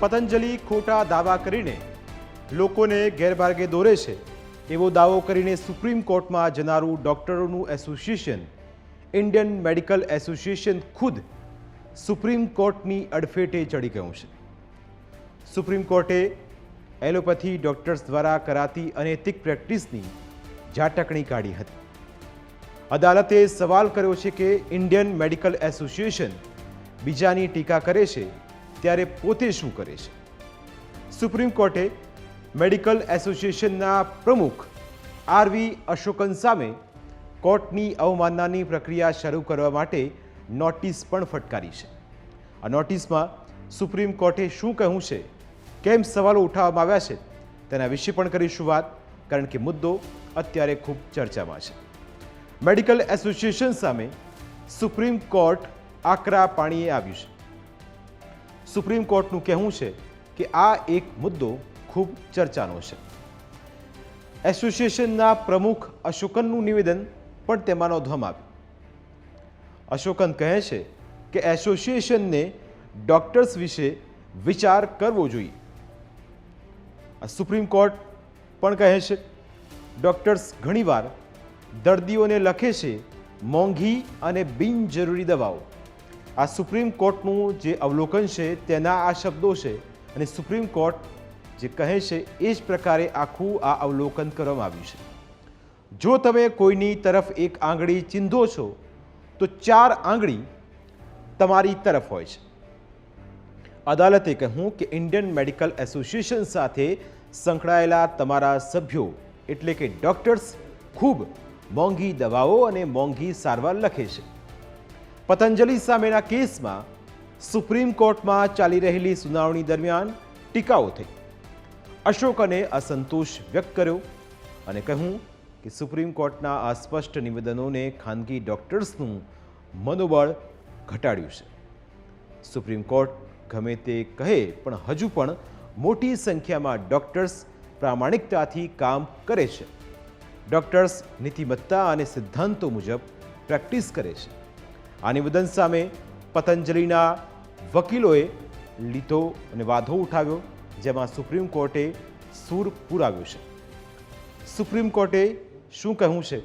પતંજલિ ખોટા દાવા કરીને લોકોને ગેરમાર્ગે દોરે છે. એવો દાવો કરીને સુપ્રીમ કોર્ટમાં જનારું ડૉક્ટરોનું એસોસિએશન, ઇન્ડિયન મેડિકલ એસોસિએશન ખુદ સુપ્રીમ કોર્ટની અડફેટે ચડી ગયું છે. સુપ્રીમ કોર્ટે એલોપેથી ડોક્ટર્સ દ્વારા કરાતી અનૈતિક પ્રેક્ટિસની ઝાટકણી કાઢી હતી. અદાલતે સવાલ કર્યો છે કે ઇન્ડિયન મેડિકલ એસોસિએશન બીજાની ટીકા કરે છે ત્યારે પોતે શું કરે છે? સુપ્રીમ કોર્ટે મેડિકલ એસોસિએશનના પ્રમુખ આરવી અશોકન સામે કોર્ટની અવમાનનાની પ્રક્રિયા શરૂ કરવા માટે નોટિસ પણ ફટકારી છે. આ નોટિસમાં સુપ્રીમ કોર્ટે શું કહ્યું છે? કેમ સવાલો ઉઠાવવામાં આવ્યા છે? તેના વિશે પણ કરીશું વાત, કારણ કે મુદ્દો અત્યારે ખૂબ ચર્ચામાં છે. મેડિકલ એસોસિએશન સામે સુપ્રીમ કોર્ટ આકરા પાણીએ આવ્યું છે. સુપ્રીમ કોર્ટનું કહેવું છે કે આ એક મુદ્દો ખૂબ ચર્ચાનો છે. એસોસિએશનના પ્રમુખ અશોકનનું નિવેદન પણ તેમાં નોંધવામાં આવ્યું. અશોકન કહે છે કે એસોસિએશનને ડોક્ટર્સ વિશે વિચાર કરવો જોઈએ. સુપ્રીમ કોર્ટ પણ કહે છે, ડોક્ટર્સ ઘણીવાર દર્દીઓને લખે છે, મોંઘી અને બિનજરૂરી દવાઓ. આ સુપ્રીમ કોર્ટનું જે અવલોકન છે, તેના આ શબ્દો છે. અને સુપ્રીમ કોર્ટ જે કહે છે, એ જ પ્રકારે આખું આ અવલોકન કરવામાં આવ્યું છે. જો તમે કોઈની તરફ એક આંગળી ચીંધો છો, તો ચાર આંગળી તમારી તરફ હોય છે. અદાલતે કહ્યું કે ઇન્ડિયન મેડિકલ એસોસિએશન સાથે સંકળાયેલા તમારા સભ્યો, એટલે કે ડોક્ટર્સ, ખૂબ મોંઘી દવાઓ અને મોંઘી સારવાર લખે છે. પતંજલિ સામેના કેસમાં સુપ્રીમ કોર્ટમાં ચાલી રહેલી સુનાવણી દરમિયાન ટીકાઓ થઈ. અશોકને અસંતોષ વ્યક્ત કર્યો અને કહ્યું કે સુપ્રીમ કોર્ટના અસ્પષ્ટ નિવેદનોને ખાનગી ડોક્ટર્સનું મનોબળ ઘટાડ્યું છે. સુપ્રીમ કોર્ટ ગમે તે કહે પણ હજુ પણ મોટી સંખ્યામાં ડોક્ટર્સ પ્રામાણિકતાથી કામ કરે છે. ડોક્ટર્સ નીતિમત્તા અને સિદ્ધાંતો મુજબ પ્રેક્ટિસ કરે છે. આ નિવેદન સામે પતંજલિના વકીલોએ લીધો અને વાંધો ઉઠાવ્યો, જેમાં સુપ્રીમ કોર્ટે સૂર પુરાવ્યો છે. સુપ્રીમ કોર્ટે શું કહ્યું છે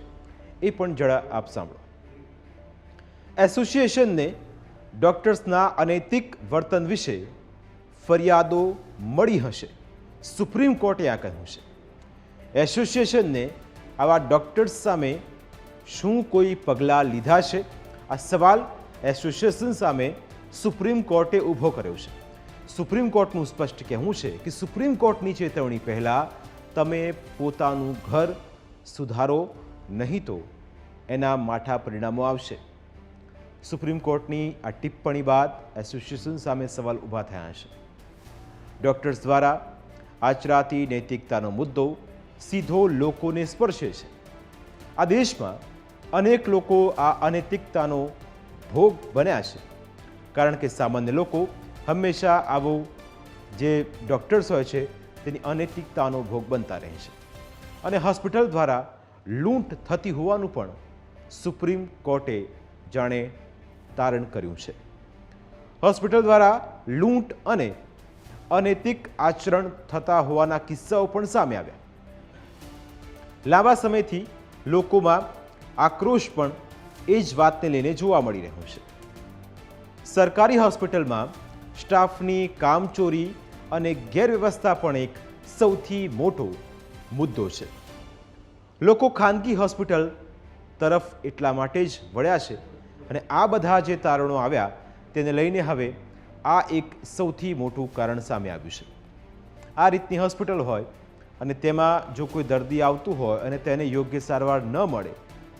એ પણ જરા આપ સાંભળો. એસોસિએશનને ડોક્ટર્સના અનૈતિક વર્તન વિશે ફરિયાદો મળી હશે. સુપ્રીમ કોર્ટે આ કહ્યું છે. એસોસિએશનને આવા ડોક્ટર્સ સામે શું કોઈ પગલાં લીધા છે? આ સવાલ એસોસિએશન સામે સુપ્રીમ કોર્ટે ઊભો કર્યો છે. સુપ્રીમ કોર્ટનું સ્પષ્ટ કહેવું છે કે સુપ્રીમ કોર્ટની ચેતવણી પહેલાં તમે પોતાનું ઘર સુધારો, નહીં તો એના માઠા પરિણામો આવશે. સુપ્રીમ કોર્ટની આ ટિપ્પણી બાદ એસોસિએશન સામે સવાલ ઊભા થયા છે. ડૉક્ટર્સ દ્વારા આચરાતી નૈતિકતાનો મુદ્દો સીધો લોકોને સ્પર્શે છે. આ દેશમાં અનેક લોકો આ અનૈતિકતાનો ભોગ બન્યા છે. કારણ કે સામાન્ય લોકો હંમેશા આવો જે ડૉક્ટર્સ હોય છે, તેની અનૈતિકતાનો ભોગ બનતા રહે છે. અને હોસ્પિટલ દ્વારા લૂંટ થતી હોવાનું પણ સુપ્રીમ કોર્ટે જાણે તારણ કર્યું છે. હોસ્પિટલ દ્વારા લૂંટ અને અનૈતિક આચરણ થતા હોવાના કિસ્સાઓ પણ સામે આવ્યા. લાંબા સમયથી લોકોમાં આક્રોશ પણ એ જ વાતને લઈને જોવા મળી રહ્યો છે. સરકારી હોસ્પિટલમાં સ્ટાફની કામચોરી અને ગેરવ્યવસ્થા પણ એક સૌથી મોટો મુદ્દો છે. લોકો ખાનગી હોસ્પિટલ તરફ એટલા માટે જ વળ્યા છે અને આ બધા જે તારણો આવ્યા તેને લઈને હવે આ એક સૌથી મોટું કારણ સામે આવ્યું છે. આ રીતની હોસ્પિટલ હોય અને તેમાં જો કોઈ દર્દી આવતું હોય અને તેને યોગ્ય સારવાર ન મળે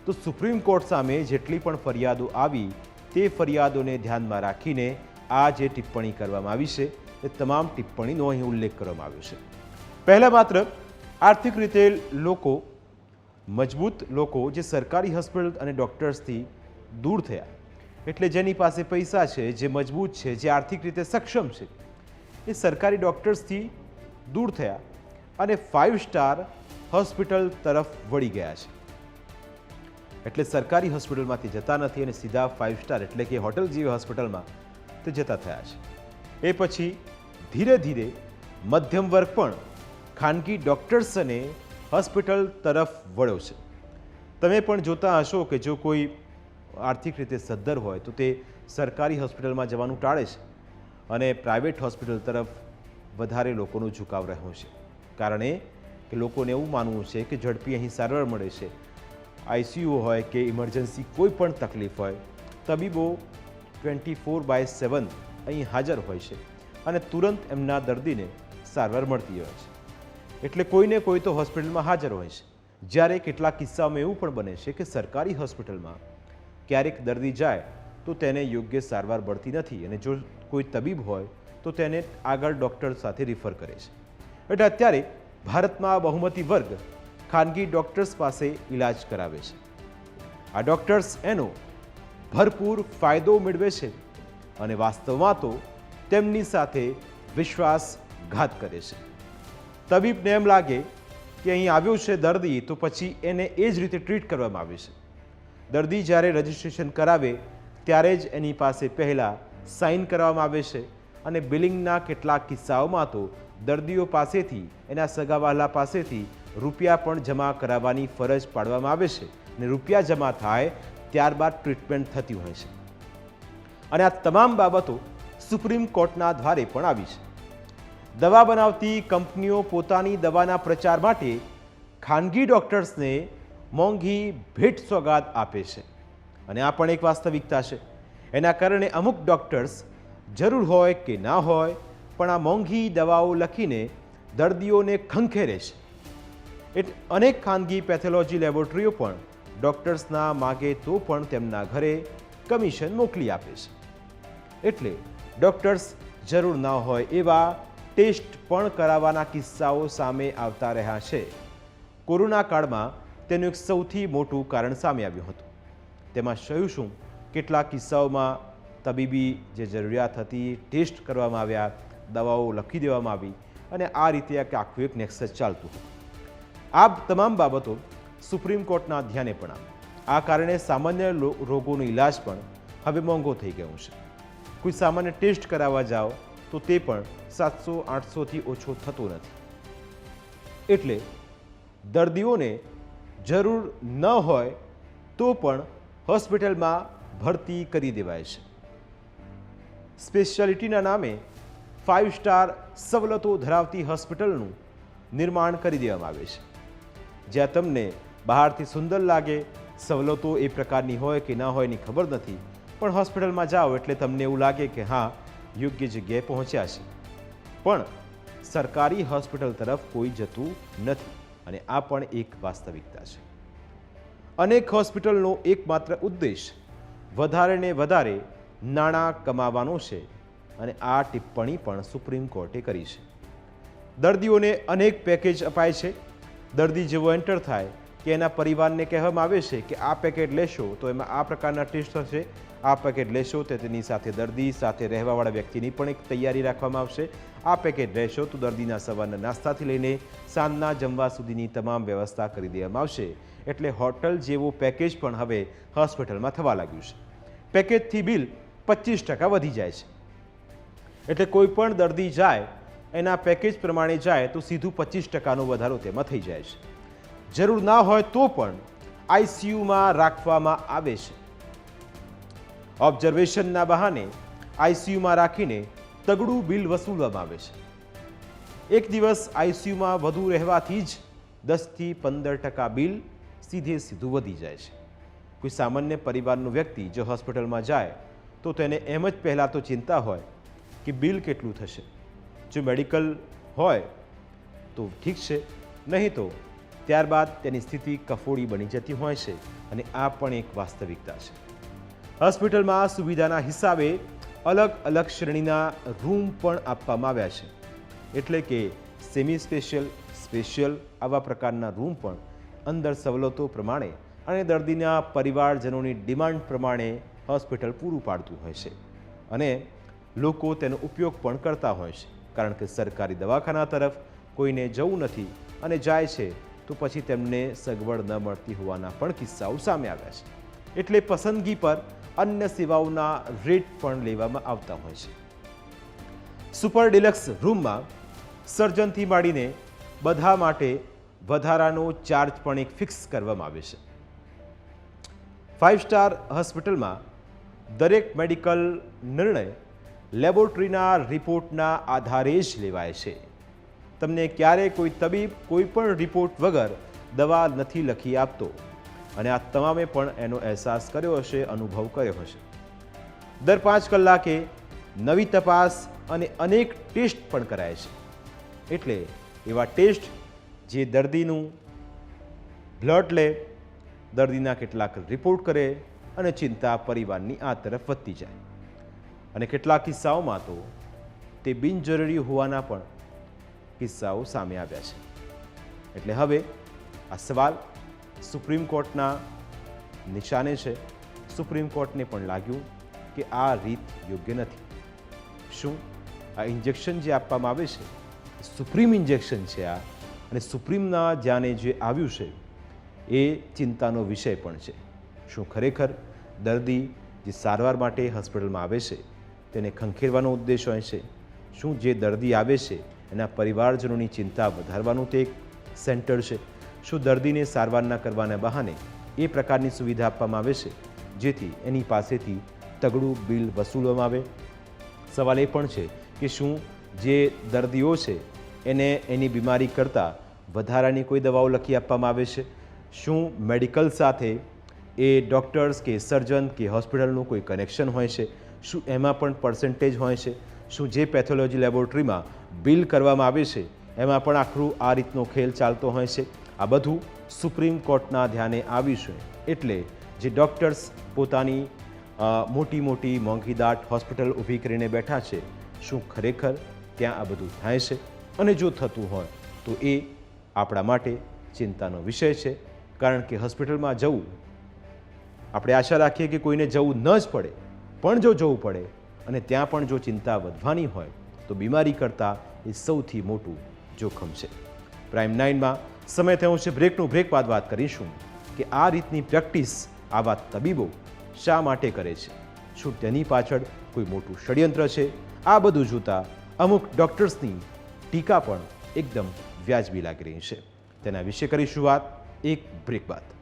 તો સુપ્રીમ કોર્ટ સામે જેટલી પણ ફરિયાદો આવી, તે ફરિયાદોને ધ્યાનમાં રાખીને આ જે ટિપ્પણી કરવામાં આવી છે, એ તમામ ટિપ્પણીનો અહીં ઉલ્લેખ કરવામાં આવ્યો છે. પહેલાં માત્ર આર્થિક રીતે લોકો, મજબૂત લોકો જે સરકારી હોસ્પિટલ અને ડૉક્ટર્સથી દૂર થયા, એટલે જેની પાસે પૈસા છે, જે મજબૂત છે, જે આર્થિક રીતે સક્ષમ છે, એ સરકારી ડૉક્ટર્સથી દૂર થયા અને ફાઇવ સ્ટાર હોસ્પિટલ તરફ વળી ગયા છે. એટલે સરકારી હોસ્પિટલમાંથી જતા નથી અને સીધા ફાઇવ સ્ટાર એટલે કે હોટલ જેવી હોસ્પિટલમાં તે જતા થયા છે. એ પછી ધીરે ધીરે મધ્યમ વર્ગ પણ ખાનગી ડૉક્ટર્સ અને હોસ્પિટલ તરફ વળ્યો છે. તમે પણ જોતા હશો કે જો કોઈ આર્થિક રીતે સદ્ધર હોય તો તે સરકારી હોસ્પિટલમાં જવાનું ટાળે છે અને પ્રાઇવેટ હોસ્પિટલ તરફ વધારે લોકોનો ઝુકાવ રહ્યો છે. કારણે કે લોકોને એવું માનવું છે કે ઝડપી અહીં સારવાર મળે છે આઈસીયુ હોય કે ઇમરજન્સી કોઈ પણ તકલીફ હોય, તબીબો ટ્વેન્ટી ફોર બાય સેવન અહીં હાજર હોય છે અને તુરંત એમના દર્દીને સારવાર મળતી હોય છે. એટલે કોઈને કોઈ તો હોસ્પિટલમાં હાજર હોય છે. જ્યારે કેટલાક કિસ્સાઓમાં એવું પણ બને છે કે સરકારી હોસ્પિટલમાં ક્યારેક દર્દી જાય તો તેને યોગ્ય સારવાર મળતી નથી અને જો કોઈ તબીબ હોય તો તેને આગળ ડૉક્ટર સાથે રિફર કરે છે. એટલે અત્યારે ભારતમાં બહુમતી વર્ગ ખાનગી ડૉક્ટર્સ પાસે ઈલાજ કરાવે છે. આ ડોક્ટર્સ એનો ભરપૂર ફાયદો મેળવે છે અને વાસ્તવમાં તો તેમની સાથે વિશ્વાસઘાત કરે છે. તબીબને એમ લાગે કે અહીં આવ્યો છે દર્દી, તો પછી એને એ જ રીતે ટ્રીટ કરવામાં આવે છે. દર્દી જ્યારે રજિસ્ટ્રેશન કરાવે, ત્યારે જ એની પાસે પહેલાં સાઇન કરવામાં આવે છે અને બિલિંગના કેટલાક કિસ્સાઓમાં તો દર્દીઓ પાસેથી, એના સગાવાલા પાસેથી રૂપિયા પણ જમા કરાવવાની ફરજ પાડવામાં આવે છે અને રૂપિયા જમા થાય ત્યારબાદ ટ્રીટમેન્ટ થતી હોય છે. અને આ તમામ બાબતો સુપ્રીમ કોર્ટના દ્વારે પણ આવી છે. દવા બનાવતી કંપનીઓ પોતાની દવાના પ્રચાર માટે ખાનગી ડૉક્ટર્સને મોંઘી ભેટ સોગાદ આપે છે. અને આ પણ એક વાસ્તવિકતા છે. એના કારણે અમુક ડૉક્ટર્સ જરૂર હોય કે ના હોય, પણ આ મોંઘી દવાઓ લખીને દર્દીઓને ખંખેરે છે. એટલે અનેક ખાનગી પેથોલોજી લેબોરેટરીઓ પણ ડૉક્ટર્સના માગે તો પણ તેમના ઘરે કમિશન મોકલી આપે છે. એટલે ડૉક્ટર્સ જરૂર ન હોય એવા ટેસ્ટ પણ કરાવવાના કિસ્સાઓ સામે આવતા રહ્યા છે. કોરોના કાળમાં તેનું એક સૌથી મોટું કારણ સામે આવ્યું હતું. તેમાં શયું શું કેટલાક કિસ્સાઓમાં તબીબી જે જરૂરિયાત હતી ટેસ્ટ કરવામાં આવ્યા, દવાઓ લખી દેવામાં આવી અને આ રીતે આખું એક નેક્સસ ચાલતું હતું. આ તમામ બાબતો સુપ્રીમ કોર્ટના ધ્યાને પણ આવી આ કારણે સામાન્ય રોગોનો ઈલાજ પણ હવે મોંઘો થઈ ગયો છે. કોઈ સામાન્ય ટેસ્ટ કરાવવા જાઓ તો તે પણ સાતસો, આઠસોથી ઓછો થતો નથી. એટલે દર્દીઓને જરૂર ન હોય તો પણ હોસ્પિટલમાં ભરતી કરી દેવાય છે. સ્પેશિયાલિટીના નામે ફાઇવ સ્ટાર સવલતો ધરાવતી હોસ્પિટલનું નિર્માણ કરી દેવામાં આવે છે. જ્યાં તમને બહારથી સુંદર લાગે, સવલતો એ પ્રકારની હોય કે ના હોય એની ખબર નથી, પણ હોસ્પિટલમાં જાઓ એટલે તમને એવું લાગે કે હા, યોગ્ય જગ્યાએ પહોંચ્યા છે. પણ સરકારી હોસ્પિટલ તરફ કોઈ જતું નથી અને આ પણ એક વાસ્તવિકતા છે. અનેક હોસ્પિટલનો એકમાત્ર ઉદ્દેશ વધારે ને વધારે નાણાં કમાવાનો છે અને આ ટિપ્પણી પણ સુપ્રીમ કોર્ટે કરી છે. દર્દીઓને અનેક પેકેજ અપાય છે. દર્દી જેવો એન્ટર થાય કે એના પરિવારને કહેવામાં આવે છે કે આ પેકેટ લેશો, તો એમાં આ પ્રકારના ટેસ્ટ થશે. આ પેકેટ લેશો તો તેની સાથે દર્દી, સાથે રહેવાવાળા વ્યક્તિની પણ એક તૈયારી રાખવામાં આવશે. આ પેકેટ લેશો તો દર્દીના સવારના નાસ્તાથી લઈને સાંજના જમવા સુધીની તમામ વ્યવસ્થા કરી દેવામાં આવશે. એટલે હોટલ જેવો પેકેજ પણ હવે હોસ્પિટલમાં થવા લાગ્યું છે. પેકેજથી બિલ પચીસ ટકા વધી જાય છે. એટલે કોઈ પણ દર્દી જાય એના પેકેજ પ્રમાણે જાય તો સીધું પચીસ ટકાનો વધારો તેમાં થઈ જાય છે. જરૂર ના હોય તો પણ આઈસીયુમાં રાખવામાં આવે છે. ઓબ્ઝર્વેશનના બહાને આઈસીયુમાં રાખીને તગડું બિલ વસૂલવામાં આવે છે. એક દિવસ આઈસીયુમાં વધુ રહેવાથી જ દસથી પંદર ટકા બિલ સીધે સીધું વધી જાય છે. કોઈ સામાન્ય પરિવારનો વ્યક્તિ જો હોસ્પિટલમાં જાય તો તેને એમ જ પહેલાં તો ચિંતા હોય કે બિલ કેટલું થશે. જો મેડિકલ હોય તો ઠીક છે. નહીં તો ત્યારબાદ તેની સ્થિતિ કફોડી બની જતી હોય છે અને આ પણ એક વાસ્તવિકતા છે. હોસ્પિટલમાં સુવિધાના હિસાબે અલગ અલગ શ્રેણીના રૂમ પણ આપવામાં આવ્યા છે. એટલે કે સેમી સ્પેશિયલ સ્પેશિયલ આવા પ્રકારના રૂમ પણ અંદર સવલતો પ્રમાણે અને દર્દીના પરિવારજનોની ડિમાન્ડ પ્રમાણે હોસ્પિટલ પૂરું પાડતું હોય છે. અને લોકો તેનો ઉપયોગ પણ કરતા હોય છે. કારણ કે સરકારી દવાખાના તરફ કોઈને જવું નથી અને જાય છે, તો પછી તેમને સગવડ ન મળતી હોવાના પણ કિસ્સાઓ સામે આવ્યા છે. એટલે પસંદગી પર અન્ય સેવાઓના રેટ પણ લેવામાં આવતા હોય છે. સુપર ડિલક્સ રૂમમાં સર્જનથી માંડીને બધા માટે વધારાનો ચાર્જ પણ એક ફિક્સ કરવામાં આવે છે. ફાઇવ સ્ટાર હોસ્પિટલમાં દરેક મેડિકલ નિર્ણય લેબોરેટરીના રિપોર્ટના આધારે જ લેવાય છે. તમને ક્યારેય કોઈ તબીબ કોઈ પણ રિપોર્ટ વગર દવા નથી લખી આપતો. અને આ તમામે પણ એનો અહેસાસ કર્યો હશે, અનુભવ કર્યો હશે. દર પાંચ કલાકે નવી તપાસ અને અનેક ટેસ્ટ પણ કરાય છે. એટલે એવા ટેસ્ટ જે દર્દીનું બ્લડ લે, દર્દીના કેટલાક રિપોર્ટ કરે અને ચિંતા પરિવારની આ તરફ વધતી જાય. અને કેટલાક કિસ્સાઓમાં તો તે બિનજરૂરી હોવાના પણ કિસ્સાઓ સામે આવ્યા છે. એટલે હવે આ સવાલ સુપ્રીમ કોર્ટના નિશાને છે. સુપ્રીમ કોર્ટને પણ લાગ્યું કે આ રીત યોગ્ય નથી. શું આ ઇન્જેક્શન જે આપવામાં આવે છે સુપ્રીમ ઇન્જેક્શન છે આ? અને સુપ્રીમના ધ્યાને જે આવ્યું છે, એ ચિંતાનો વિષય પણ છે. શું ખરેખર દર્દી જે સારવાર માટે હોસ્પિટલમાં આવે છે તેને ખંખેરવાનો ઉદ્દેશ હોય છે. શું જે દર્દી આવે છે, એના પરિવારજનોની ચિંતા વધારવાનું તે એક સેન્ટર છે. શું દર્દીને સારવાર ન કરવાના બહાને એ પ્રકારની સુવિધા આપવામાં આવે છે, જેથી એની પાસેથી તગડું બિલ વસૂલવામાં આવે? સવાલ એ પણ છે કે શું જે દર્દીઓ છે, એને એની બીમારી કરતાં વધારાની કોઈ દવાઓ લખી આપવામાં આવે છે? શું મેડિકલ સાથે એ ડૉક્ટર્સ કે સર્જન કે હોસ્પિટલનું કોઈ કનેક્શન હોય છે? શું એમાં પણ પર્સન્ટેજ હોય છે? શું જે પેથોલોજી લેબોરેટરીમાં બિલ કરવામાં આવે છે, એમાં પણ આખરું આ રીતનો ખેલ ચાલતો હોય છે? આ બધું સુપ્રીમ કોર્ટના ધ્યાને આવ્યું છે. એટલે જે ડૉક્ટર્સ પોતાની મોટી મોટી મોંઘીદાટ હોસ્પિટલ ઊભી કરીને બેઠા છે, શું ખરેખર ત્યાં આ બધું થાય છે? અને જો થતું હોય, તો એ આપણા માટે ચિંતાનો વિષય છે. કારણ કે હોસ્પિટલમાં જવું, આપણે આશા રાખીએ કે કોઈને જવું ન જ પડે. પણ જો જવું પડે અને ત્યાં પણ જો ચિંતા વધવાની હોય, તો બીમારી કરતાં એ સૌથી મોટું જોખમ છે. પ્રાઇમ નાઇનમાં સમય થયો છે બ્રેકનું બ્રેક બાદ વાત કરીશું કે આ રીતની પ્રેક્ટિસ આવા તબીબો શા માટે કરે છે? શું તેની પાછળ કોઈ મોટું ષડયંત્ર છે? આ બધું જોતાં અમુક ડૉક્ટર્સની ટીકા પણ એકદમ વ્યાજબી લાગી રહી છે. તેના વિશે કરીશું વાત, એક બ્રેક બાદ.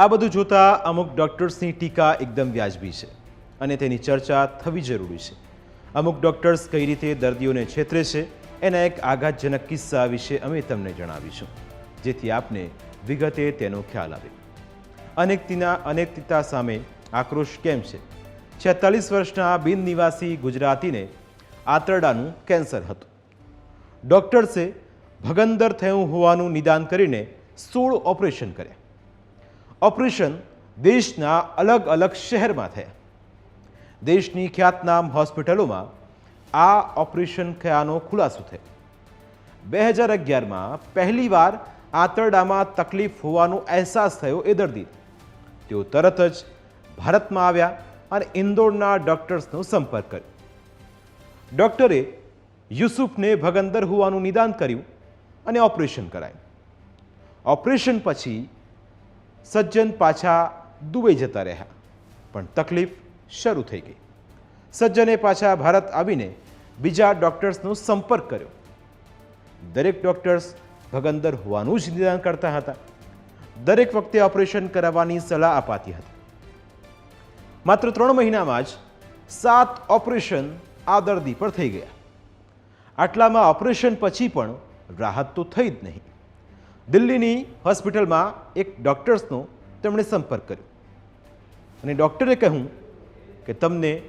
આ બધું જોતાં અમુક ડૉક્ટર્સની ટીકા એકદમ વ્યાજબી છે અને તેની ચર્ચા થવી જરૂરી છે. અમુક ડૉક્ટર્સ કઈ રીતે દર્દીઓને છેતરે છે એના એક આઘાતજનક કિસ્સા વિશે અમે તમને જણાવીશું, જેથી આપને વિગતે તેનો ખ્યાલ આવે. અનેકતિના અનેકતા સામે આક્રોશ કેમ છે? છેતાલીસ વર્ષના બિન નિવાસી ગુજરાતીને આંતરડાનું કેન્સર હતું. ડૉક્ટર્સે ભગંદર થયું હોવાનું નિદાન કરીને સોળ ઓપરેશન કર્યા. ઓપરેશન દેશના અલગ અલગ શહેરમાં થયા. દેશની ખ્યાતનામ હોસ્પિટલોમાં આ ઓપરેશન થયાનો ખુલાસો થયો. બે હજાર અગિયારમાં પહેલીવાર આંતરડામાં તકલીફ હોવાનો અહેસાસ થયો એ દર્દી. તેઓ તરત જ ભારતમાં આવ્યા અને ઇન્દોરના ડૉક્ટર્સનો સંપર્ક કર્યો. ડૉક્ટરે યુસુફને ભગંદર હોવાનું નિદાન કર્યું અને ઓપરેશન કરાયું. ઓપરેશન પછી સજ્જન પાછા દુબઈ જતા રહ્યા. પણ તકલીફ શરૂ થઈ ગઈ. સજ્જને પાછા ભારત આવીને બીજા ડૉક્ટર્સનો સંપર્ક કર્યો. દરેક ડૉક્ટર્સ ભગંદર હોવાનું જ નિદાન કરતા હતા. દરેક વખતે ઓપરેશન કરાવવાની સલાહ અપાતી હતી. માત્ર ત્રણ મહિનામાં જ સાત ઓપરેશન આ દર્દી પર થઈ ગયા. આટલામાં ઓપરેશન પછી પણ રાહત તો થઈ જ નહીં. દિલ્હીની હોસ્પિટલમાં એક ડૉક્ટર્સનો તેમણે સંપર્ક કર્યો. અને ડૉક્ટરે કહ્યું કે તમને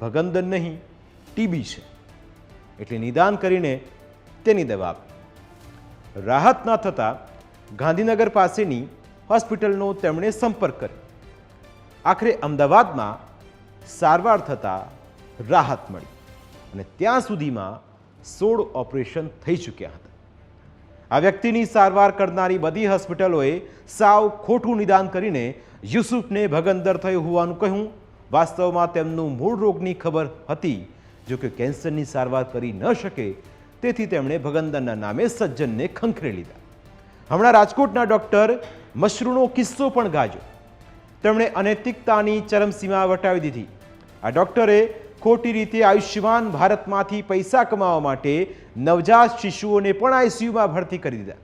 ભગંદન નહીં, ટીબી છે. એટલે નિદાન કરીને તેની દવા આપી. રાહત ન થતાં ગાંધીનગર પાસેની હોસ્પિટલનો તેમણે સંપર્ક કર્યો. આખરે અમદાવાદમાં સારવાર થતાં રાહત મળી અને ત્યાં સુધીમાં સોળ ઓપરેશન થઈ ચૂક્યા હતા. આ વ્યક્તિની સારવાર કરનારી બધી હોસ્પિટલોએ સાવ ખોટું નિદાન કરીને યુસુફને ભગંદર થયું હોવાનું કહ્યું. વાસ્તવમાં તેમનું મૂળ રોગની ખબર હતી. જો કે કેન્સરની સારવાર કરી ન શકે, તેથી તેમણે ભગંદરના નામે સજ્જનને ખંખરી લીધા. હમણાં રાજકોટના ડૉક્ટર મશરૂનો કિસ્સો પણ ગાજો. તેમણે અનૈતિકતાની ચરમસીમા વટાવી દીધી. આ ડૉક્ટરે ખોટી રીતે આયુષ્યમાન ભારતમાંથી પૈસા કમાવા માટે નવજાત શિશુઓને પણ આઈસીયુમાં ભરતી કરી દીધા.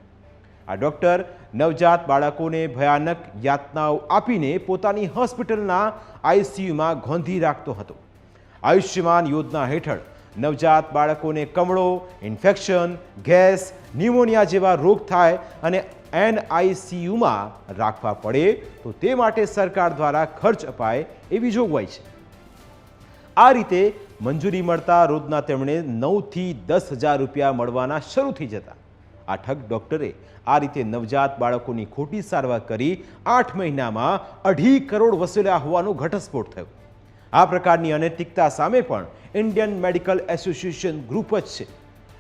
આ ડૉક્ટર નવજાત બાળકોને ભયાનક યાતનાઓ આપીને પોતાની હોસ્પિટલના આઈસીયુમાં ગોંધી રાખતો હતો. આયુષ્યમાન યોજના હેઠળ નવજાત બાળકોને કમળો, ઇન્ફેક્શન, ગેસ, ન્યુમોનિયા જેવા રોગ થાય અને એનઆઈસીયુમાં રાખવા પડે તો તે માટે સરકાર દ્વારા ખર્ચ અપાય એવી જોગવાઈ છે. આ રીતે મંજૂરી મળતા રોજના તેમણે નવથી દસ હજાર રૂપિયા મળવાના શરૂ થઈ જતા. આ ઠગ ડોક્ટરે આ રીતે નવજાત બાળકોની ખોટી સારવાર કરી આઠ મહિનામાં અઢી કરોડ વસૂલ્યા હોવાનો ઘટસ્ફોટ થયો. આ પ્રકારની અનૈતિકતા સામે પણ ઇન્ડિયન મેડિકલ એસોસિએશન ગ્રુપ જ છે.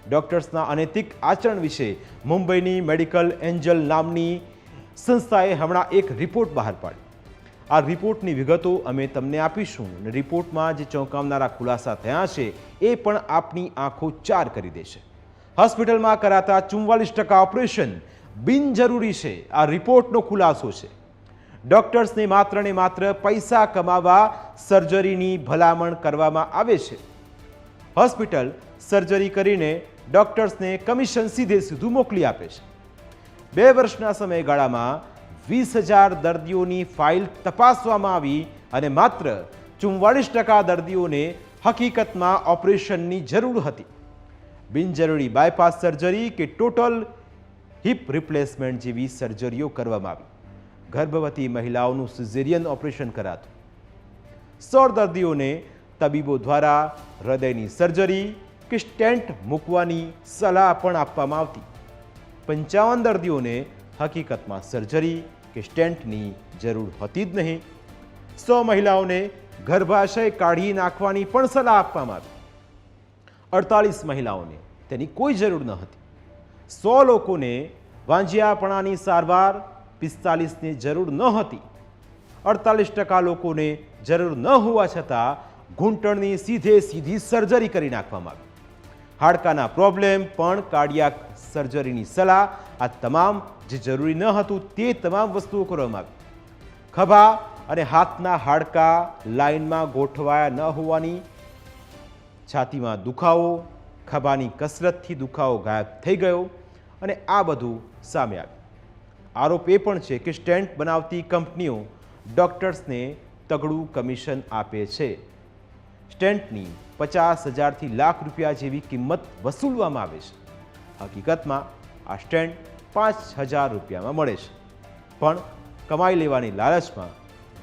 ડોક્ટર્સના અનૈતિક આચરણ વિશે મુંબઈની મેડિકલ એન્જલ નામની સંસ્થાએ હમણાં એક રિપોર્ટ બહાર પાડી આ રિપોર્ટની વિગતો અમે તમને આપીશું અને રિપોર્ટમાં જે ચોંકાવનારા ખુલાસા થયા છે, એ પણ આપની આંખો ચાર કરી દેશે. હોસ્પિટલમાં કરાતા ચુમ્વાલીસ ટકા ઓપરેશન બિનજરૂરી છે, આ રિપોર્ટનો ખુલાસો છે. ડોક્ટર્સને માત્ર ને માત્ર પૈસા કમાવા સર્જરીની ભલામણ કરવામાં આવે છે. હોસ્પિટલ સર્જરી કરીને ડોક્ટર્સને કમિશન સીધે સીધું મોકલી આપે છે. બે વર્ષના સમયગાળામાં વીસ હજાર દર્દીઓની ફાઇલ તપાસવામાં આવી અને માત્ર ચુમ્વાળીસ ટકા દર્દીઓને હકીકતમાં ઓપરેશનની જરૂર હતી. બિનજરૂરી બાયપાસ સર્જરી કે ટોટલ હિપ રિપ્લેસમેન્ટ જેવી સર્જરીઓ કરવામાં આવી. ગર્ભવતી મહિલાઓનું સિઝેરિયન ઓપરેશન કરાતું. સોળ દર્દીઓને તબીબો દ્વારા હૃદયની સર્જરી કે સ્ટેન્ટ મૂકવાની સલાહ પણ આપવામાં આવતી. પંચાવન દર્દીઓને હકીકતમાં સર્જરી કે સ્ટેન્ટની જરૂર હતી જ નહીં. સો મહિલાઓને ગર્ભાશય કાઢી નાખવાની પણ સલાહ આપવામાં આવી. અડતાલીસ મહિલાઓને તેની કોઈ જરૂર ન હતી. સો લોકોને વાંજિયાપણાની સારવાર પિસ્તાલીસની જરૂર ન હતી. અડતાલીસ ટકા લોકોને જરૂર ન હોવા છતાં ઘૂંટણની સીધે સીધી સર્જરી કરી નાખવામાં આવી. હાડકાના પ્રોબ્લેમ પણ કાર્ડિયાક સર્જરીની સલાહ, આ તમામ જે જરૂરી ન હતું તે તમામ વસ્તુઓ કરવામાં આવી. ખભા અને હાથના હાડકા લાઇનમાં ગોઠવાયા ન હોવાની છાતીમાં દુખાવો, ખભાની કસરતથી દુખાવો ગાયબ થઈ ગયો અને આ બધું સામે આવ્યું. આરોપ એ પણ છે કે સ્ટેન્ટ બનાવતી કંપનીઓ ડૉક્ટર્સને તગડું કમિશન આપે છે. સ્ટેન્ટની પચાસ હજારથી લાખ રૂપિયા જેવી કિંમત વસૂલવામાં આવે છે. હકીકતમાં આ સ્ટેન્ટ પાંચ હજાર રૂપિયામાં મળે છે. પણ કમાઈ લેવાની લાલચમાં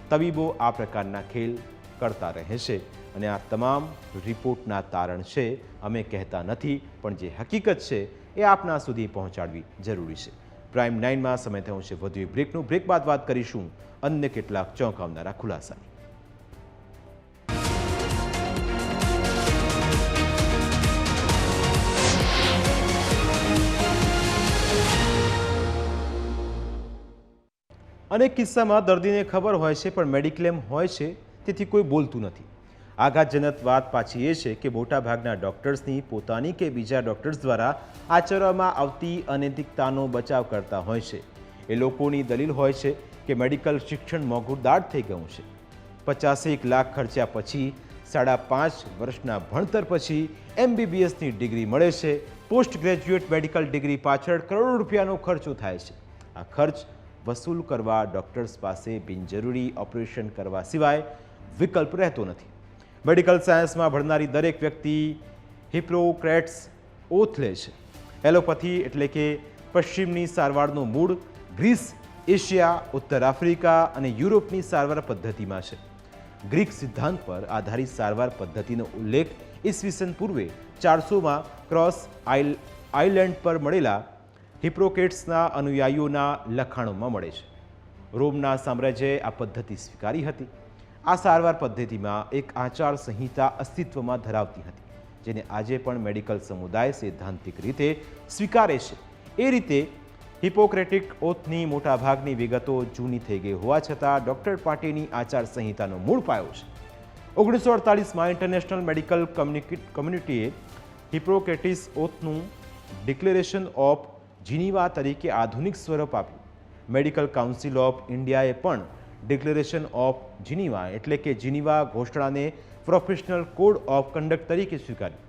તબીબો આ પ્રકારના ખેલ કરતા રહે છે અને આ તમામ રિપોર્ટના તારણ છે અમે કહેતા નથી, પણ જે હકીકત છે એ આપના સુધી પહોંચાડવી જરૂરી છે. પ્રાઇમ નાઇનમાં સમય થયો છે. વધુ એક બ્રેકનું બ્રેક બાદ વાત કરીશું અન્ય કેટલાક ચોંકાવનારા ખુલાસાની. અનેક કિસ્સામાં દર્દીને ખબર હોય છે, પણ મેડિક્લેમ હોય છે, તેથી કોઈ બોલતું નથી. આઘાતજનક વાત પાછી એ છે કે મોટાભાગના ડૉક્ટર્સની પોતાની કે બીજા ડૉક્ટર્સ દ્વારા આચરવામાં આવતી અનૈતિકતાનો બચાવ કરતા હોય છે. એ લોકોની દલીલ હોય છે કે મેડિકલ શિક્ષણ મોંઘુદાટ થઈ ગયું છે. પચાસેક લાખ ખર્ચ્યા પછી, સાડા પાંચ વર્ષના ભણતર પછી એમબીબીએસની ડિગ્રી મળે છે, પોસ્ટ ગ્રેજ્યુએટ મેડિકલ ડિગ્રી પાછળ કરોડો રૂપિયાનો ખર્ચો થાય છે. આ ખર્ચ વસૂલ કરવા ડૉક્ટર્સ પાસે બિનજરૂરી ઓપરેશન કરવા સિવાય વિકલ્પ રહેતો નથી. મેડિકલ સાયન્સમાં ભણનારી દરેક વ્યક્તિ હિપ્રોક્રેટ્સ ઓથ લે છે. એલોપથી એટલે કે પશ્ચિમની સારવારનું મૂળ ગ્રીસ, એશિયા, ઉત્તર આફ્રિકા અને યુરોપની સારવાર પદ્ધતિમાં છે. ગ્રીક સિદ્ધાંત પર આધારિત સારવાર પદ્ધતિનો ઉલ્લેખ ઈસવીસન પૂર્વે ચારસોમાં ક્રોસ આઇલ, આઇલેન્ડ પર મળેલા હિપ્રોકેટ્સના અનુયાયીઓના લખાણોમાં મળે છે. રોમના સામ્રાજ્યએ આ પદ્ધતિ સ્વીકારી હતી. આ સારવાર પદ્ધતિમાં એક આચાર સંહિતા અસ્તિત્વમાં ધરાવતી હતી, જેને આજે પણ મેડિકલ સમુદાય સૈદ્ધાંતિક રીતે સ્વીકારે છે. એ રીતે હિપોક્રેટિક ઓથની મોટાભાગની વિગતો જૂની થઈ ગઈ હોવા છતાં ડૉક્ટર પાટીની આચાર સંહિતાનો મૂળ પાયો છે. ઓગણીસો અડતાલીસમાં ઇન્ટરનેશનલ મેડિકલ કમ્યુનિટીએ હિપ્રોકેટિસ ઓથનું ડિક્લેરેશન ઓફ જીનીવા તરીકે આધુનિક સ્વરૂપ આપ્યું. મેડિકલ કાઉન્સિલ ઓફ ઇન્ડિયાએ પણ ડિક્લેરેશન ઓફ જીનીવા એટલે કે જીનીવા ઘોષણાને પ્રોફેશનલ કોડ ઓફ કન્ડક્ટ તરીકે સ્વીકાર્યું.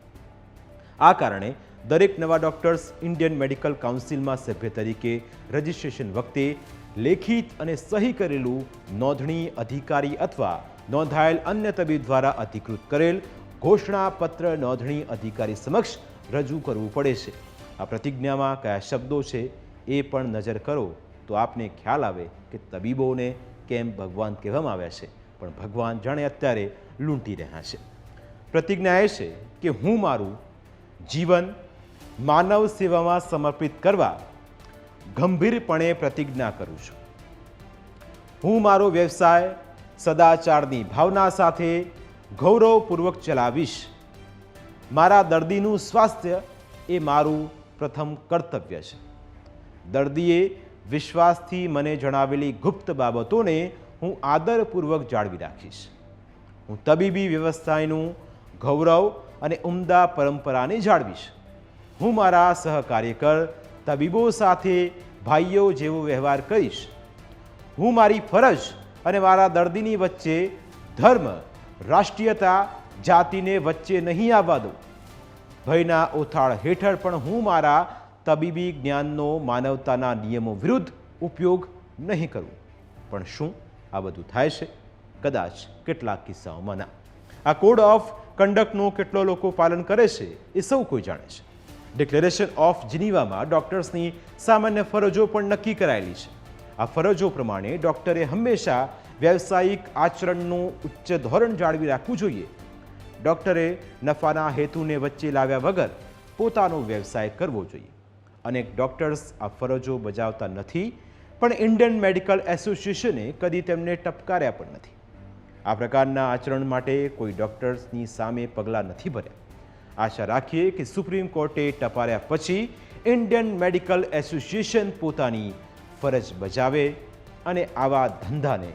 આ કારણે દરેક નવા ડોક્ટર્સ ઇન્ડિયન મેડિકલ કાઉન્સિલમાં સભ્ય તરીકે રજિસ્ટ્રેશન વખતે લેખિત અને સહી કરેલું નોંધણી અધિકારી અથવા નોંધાયેલ અન્ય તબીબ દ્વારા અધિકૃત કરેલ ઘોષણાપત્ર નોંધણી અધિકારી સમક્ષ રજૂ કરવું પડે છે. આ પ્રતિજ્ઞામાં કયા શબ્દો છે એ પણ નજર કરો તો આપને ખ્યાલ આવે કે તબીબોને કેમ ભગવાન કહેવામાં આવ્યા છે. પણ ભગવાન જાણે અત્યારે લૂંટી રહ્યા છે. પ્રતિજ્ઞા એ છે કે હું મારું જીવન માનવ સેવામાં સમર્પિત કરવા ગંભીરપણે પ્રતિજ્ઞા કરું છું. હું મારો વ્યવસાય સદાચારની ભાવના સાથે ગૌરવપૂર્વક ચલાવીશ. મારા દર્દીનું સ્વાસ્થ્ય એ મારું પ્રથમ કર્તવ્ય છે. દર્દીએ વિશ્વાસથી મને જણાવેલી ગુપ્ત બાબતોને હું આદરપૂર્વક જાળવી રાખીશ. હું તબીબી વ્યવસાયનું ગૌરવ અને ઉમદા પરંપરાને જાળવીશ. હું મારા સહકાર્યકર, તબીબો સાથે ભાઈઓ જેવો વ્યવહાર કરીશ. હું મારી ફરજ અને મારા દર્દીની વચ્ચે ધર્મ, રાષ્ટ્રીયતા, જાતિને વચ્ચે નહીં આવવા દઉં. ભયના ઓથાળ હેઠળ પણ હું મારા તબીબી જ્ઞાનનો માનવતાના નિયમો વિરુદ્ધ ઉપયોગ નહીં કરું. પણ શું આ બધું થાય છે? કદાચ કેટલાક કિસ્સાઓમાં ના આ કોડ ઓફ કન્ડક્ટનું કેટલો લોકો પાલન કરે છે એ સૌ કોઈ જાણે છે. ડિક્લેરેશન ઓફ જીનીવામાં ડૉક્ટર્સની સામાન્ય ફરજો પણ નક્કી કરાયેલી છે. આ ફરજો પ્રમાણે ડૉક્ટરે હંમેશા વ્યવસાયિક આચરણનું ઉચ્ચ ધોરણ જાળવી રાખવું જોઈએ. ડૉક્ટરે નફાના હેતુને વચ્ચે લાવ્યા વગર પોતાનો વ્યવસાય કરવો જોઈએ. અનેક ડૉક્ટર્સ આ ફરજો બજાવતા નથી, પણ ઇન્ડિયન મેડિકલ એસોસિએશને કદી તેમને ટપકાર્યા પણ નથી. આ પ્રકારના આચરણ માટે કોઈ ડૉક્ટર્સની સામે પગલાં નથી ભર્યા. આશા રાખીએ કે સુપ્રીમ કોર્ટે ટપાર્યા પછી ઇન્ડિયન મેડિકલ એસોસિએશન પોતાની ફરજ બજાવે અને આવા ધંધાને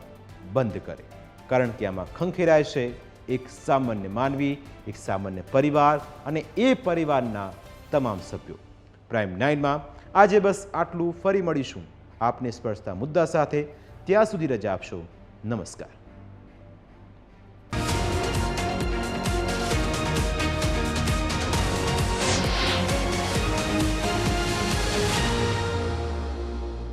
બંધ કરે. કારણ કે આમાં ખંખેરાય છે એક સામાન્ય માનવી, એક સામાન્ય પરિવાર અને એ પરિવારના તમામ સભ્યો. પ્રાઇમ નાઇનમાં આજે બસ આટલું ફરી મળીશું. આપને સ્પર્શતા મુદ્દા સાથે ત્યાં સુધી રજા આપશો. નમસ્કાર.